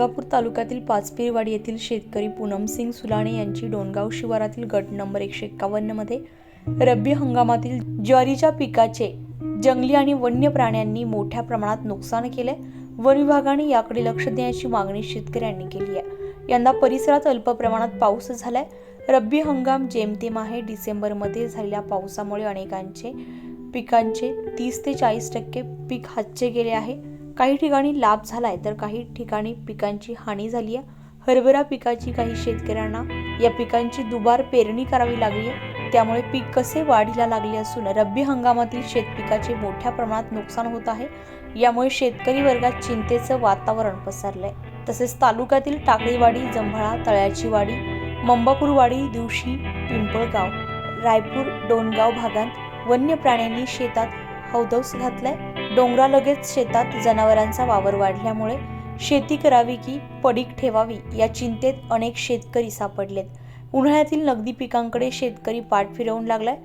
गंगापूर तालुक्यातील पाचपीरवाडी येथील शेतकरी पूनमसिंग सुलाणे यांची डोणगाव शिवारातील गट नंबर एकशे एक्कावन्नमध्ये रब्बी हंगामातील ज्वारीच्या पिकाचे जंगली आणि वन्य प्राण्यांनी मोठ्या प्रमाणात नुकसान केले. वन विभागाने याकडे लक्ष देण्याची मागणी शेतकऱ्यांनी केली आहे. यंदा परिसरात अल्प प्रमाणात पाऊस झालाय. रब्बी हंगाम जेमतेम आहे. डिसेंबरमध्ये झालेल्या पावसामुळे अनेकांचे पिकांचे तीस ते चाळीस टक्के पीक हातचे गेले आहे. काही ठिकाणी लाभ झालाय तर काही ठिकाणी पिकांची हानी झाली आहे हरभरा पिकाची काही शेतकऱ्यांना या पिकांची दुबार पेरणी करावी लागली आहे त्यामुळे पीक कसे वाढीला लागले असून रब्बी हंगामातील शेतपिकाचे मोठ्या प्रमाणात नुकसान होत आहे. यामुळे शेतकरी वर्गात चिंतेचं वातावरण पसरलंय. तसेच तालुक्यातील टाकळीवाडी जंभळा तळ्याची वाडी मंबापूरवाडी दिवशी पिंपळगाव रायपूर डोणगाव भागात वन्य प्राण्यांनी शेतात हौदौस घातलाय. डोंगरालगेच शेतात जनावरांचा वावर वाढल्यामुळे शेती करावी की पडीक ठेवावी या चिंतेत अनेक शेतकरी सापडलेत. उन्हाळ्यातील नगदी पिकांकडे शेतकरी पाठ फिरवून लागलाय.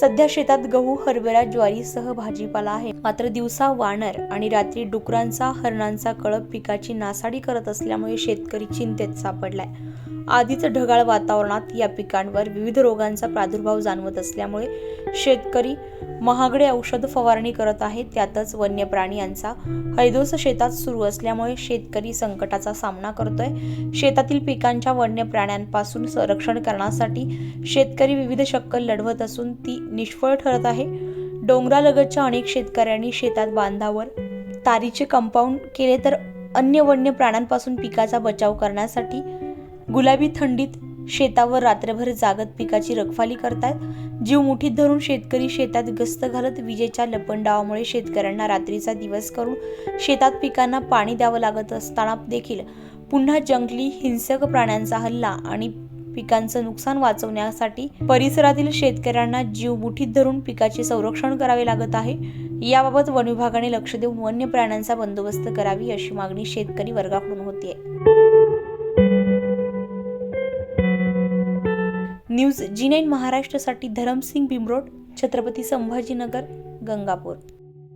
सध्या शेतात गहू हरभरा ज्वारीसह भाजीपाला आहे. मात्र दिवसा वानर आणि रात्री डुकरांचा हरणांचा कळप पिकाची नासाडी करत असल्यामुळे शेतकरी चिंतेत सापडलाय. आधीच ढगाळ वातावरणात या पिकांवर विविध रोगांचा प्रादुर्भाव जाणवत असल्यामुळे शेतकरी महागडे औषध फवारणी करत आहेत त्यातच वन्य प्राणी यांचा हैदोस शेतात सुरू असल्यामुळे शेतकरी संकटाचा सामना करतोय. शेतातील पिकांच्या वन्य प्राण्यांपासून संरक्षण करण्यासाठी शेतकरी विविध शक्कल लढवत असून ती निष्फळ ठरत आहे. डोंगरालगतच्या अनेक शेतकऱ्यांनी शेतात बांधावर तारीचे कंपाऊंड केले तर अन्य वन्य प्राण्यांपासून पिकाचा बचाव करण्यासाठी गुलाबी थंडीत शेतावर रात्रभर जागत पिकाची रखवाली करतात जीव मुठीत धरून शेतकरी शेतात गस्त घालत विजेच्या लपंडावामुळे शेतकऱ्यांना रात्रीचा दिवस करून शेतात पिकांना पाणी द्यावं लागत असताना देखील पुन्हा जंगली हिंसक प्राण्यांचा हल्ला आणि पिकांचं नुकसान वाचवण्यासाठी परिसरातील शेतकऱ्यांना जीव मुठीत धरून पिकाचे संरक्षण करावे लागत आहे. याबाबत वन विभागाने लक्ष देऊन वन्य प्राण्यांचा बंदोबस्त करावी अशी मागणी शेतकरी वर्गाकडून होते न्यूज जी नाईन महाराष्ट्रासाठी धरमसिंग बिमरोड छत्रपती संभाजीनगर गंगापूर.